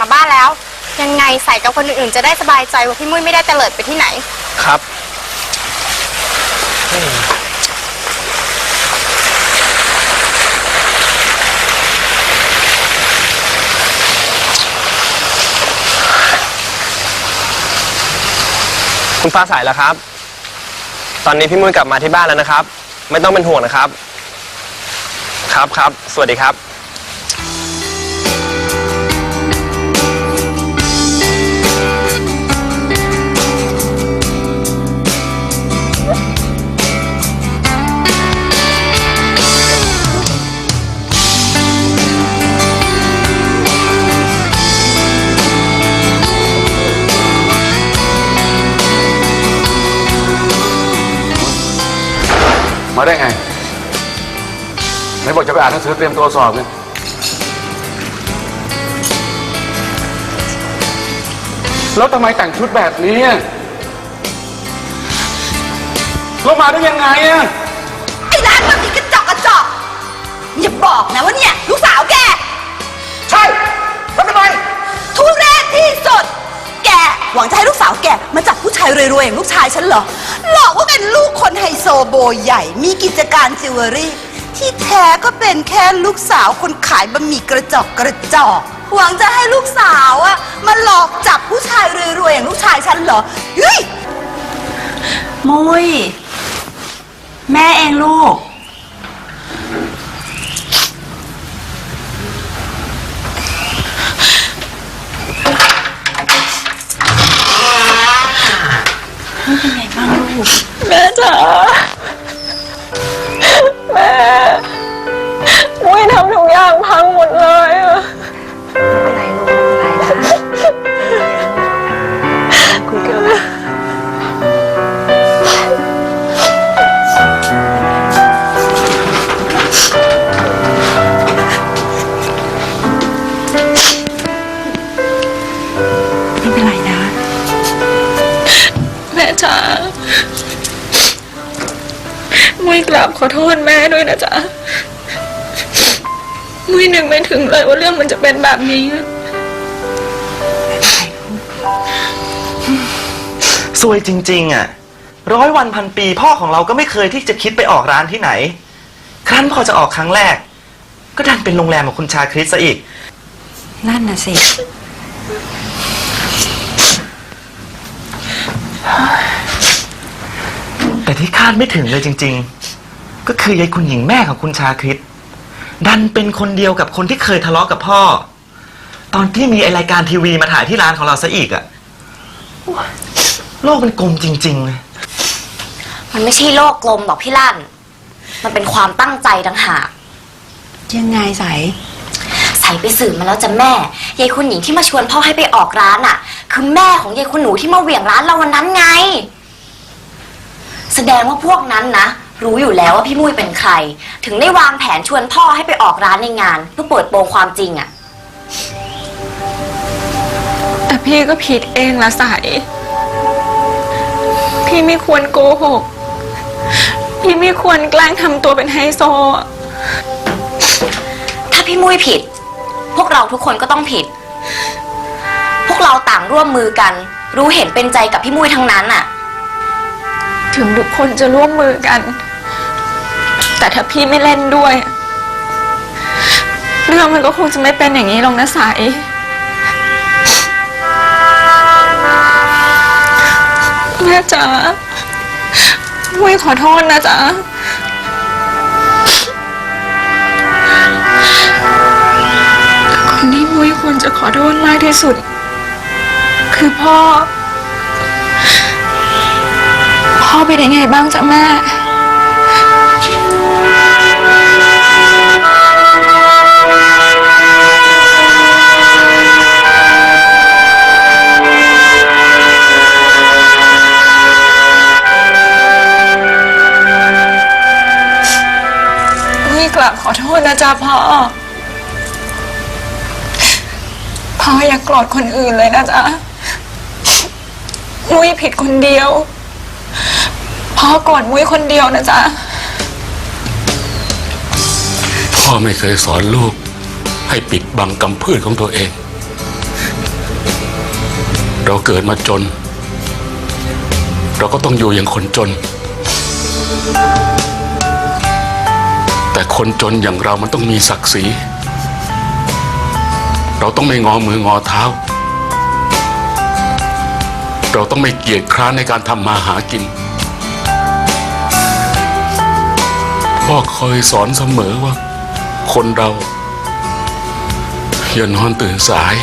มาบ้านแล้ว ยังไงใส่กับคนอื่นๆ จะได้สบายใจว่าพี่มุ้ยไม่ได้เตลิดไปที่ไหน ครับคุณฟ้าใสแล้วครับ ตอนนี้พี่มุ้ยกลับมาที่บ้านแล้วนะครับ ไม่ต้องเป็นห่วงนะครับ ครับครับ สวัสดีครับ ไหนบอกจะไปอ่านหนังสือเตรียมตัวสอบไงแล้วทำไมแต่งชุดแบบนี้อะแล้วมาได้ยังไงอะไอ้ร้านแบบนี้กระจอกกระจอกอย่าบอกนะว่าเนี่ยลูกสาวแก ใช่แล้วทำไมทุเรศที่สุด แกหวังจะให้ลูกสาวแกมาจับผู้ชายรวยๆอย่างลูกชายฉันเหรอ หลอกว่าเป็นลูกคนไฮโซโบใหญ่ มีกิจการจิวเวลรี่ ที่แท้ก็เป็นแค่ลูกสาวคนขายบะหมี่กระจอกกระจอกหวังจะให้ลูกสาวอะมาหลอกจับผู้ชายรวยๆอย่างลูกชายฉันเหรอเฮ้ยมุ้ยแม่เองลูกแม่จ๋าแมุ้ยกราบขอโทษแม่ด้วยนะจ๊ะมุ้ยนึกไม่ถึงเลยว่าเรื่องมันจะเป็นแบบนี้ ซวยจริง ๆ อะ ร้อยวันพันปีพ่อของเราก็ไม่เคยที่จะคิดไปออกร้านที่ไหน ครั้นพอจะออกครั้งแรก ก็ดันเป็นโรงแรมของคุณชาคริสซะอีก นั่นน่ะสิ แต่ที่คาดไม่ถึงเลยจริง ๆ ก็คือยายคุณหญิงแม่ของคุณชาคริสดันเป็นคนเดียวกับคนที่เคยทะเลาะกับพ่อ ตอนที่มีไอรายการทีวีมาถ่ายที่ร้านของเราซะอีกอะโอ้ยโลกมันกลมจริงๆเลยมันไม่ใช่โลกกลมหรอกพี่ลั่น มันเป็นความตั้งใจต่างหาก ยังไงใสใส่ไปสืบมาแล้วจ้ะแม่ยายคุณหญิงที่มาชวนพ่อให้ไปออกร้านอะ คือแม่ของยายคุณหนูที่มาเหวี่ยงร้านเราวันนั้นไง แสดงว่าพวกนั้นนะ รู้อยู่แล้วว่าพี่มุ้ยเป็นใคร ถึงได้วางแผนชวนพ่อให้ไปออกร้านในงาน เพื่อเปิดโปงความจริงอะแต่พี่ก็ผิดเองละใสาย พี่ไม่ควรโกหก พี่ไม่ควรแกล้งทำตัวเป็นไฮโซอะถ้าพี่มุ้ยผิด พวกเราทุกคนก็ต้องผิด พวกเราต่างร่วมมือกัน รู้เห็นเป็นใจกับพี่มุ้ยทั้งนั้นอะ ถึงทุกคนจะร่วมมือกัน แต่ถ้าพี่ไม่เล่นด้วย เรื่องมันก็คงจะไม่เป็นอย่างนี้หรอกนะสายแม่จ๋ามุ้ยขอโทษนะจ๊ะคนที่มุ้ยควรจะขอโทษมากที่สุด คือพ่อ เป็นยังไงบ้างจ๊ะแม่มุ้ยกลับขอโทษนะจ๊ะพ่อ พ่ออย่ากโกรธคนอื่นเลยนะจ๊ะมุ้ยผิดคนเดียว พ่อกรธมุ้ยคนเดียวนะจ๊ะ พ่อไม่เคยสอนลูก ให้ปิดบังกำพืชของตัวเอง เราเกิดมาจน เราก็ต้องอยู่อย่างคนจน แต่คนจนอย่างเรามันต้องมีศักดิ์ศรี เราต้องไม่งอมืองอเท้า เราต้องไม่เกียจคร้านในการทำมาหากิน พ่อเคยสอนเสมอว่า คนเราอย่านอนตื่นสาย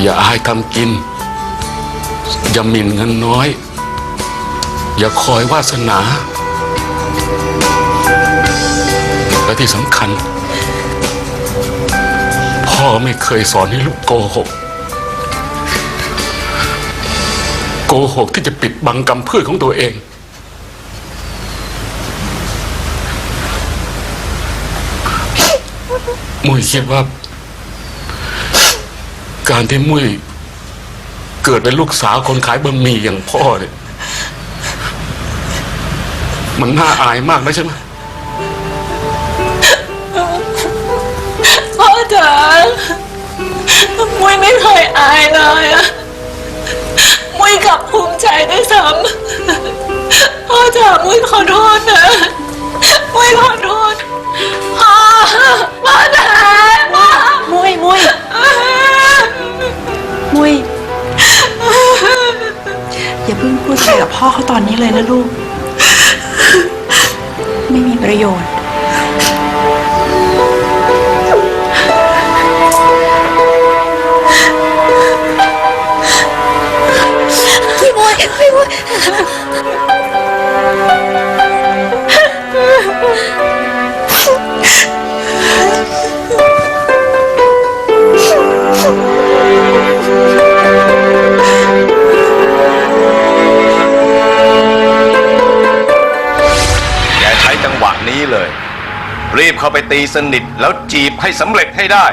อย่าอายทำกิน อย่าหมิ่นเงินน้อย อย่าคอยวาสนา และที่สำคัญ พ่อไม่เคยสอนให้ลูกโกหกโกหกที่จะปิดบังกรรมพืชของตัวเอง มุ้ยคิดว่า การที่มุ้ยเกิดเป็นลูกสาวคนขายบะหมี่อย่างพ่อเนี่ย มันน่าอายมากนะใช่ไหมพ่อจ๋ามุ้ยไม่เคยอายเลยอะมุ้ยกลับภูมิใจด้วยซ้ำพ่อจ๋ามุ้ยขอโทษ นะลูก ไม่มีประโยชน์พี่บอยพี่บอย รีบเข้าไปตีสนิทแล้วจีบให้สำเร็จให้ได้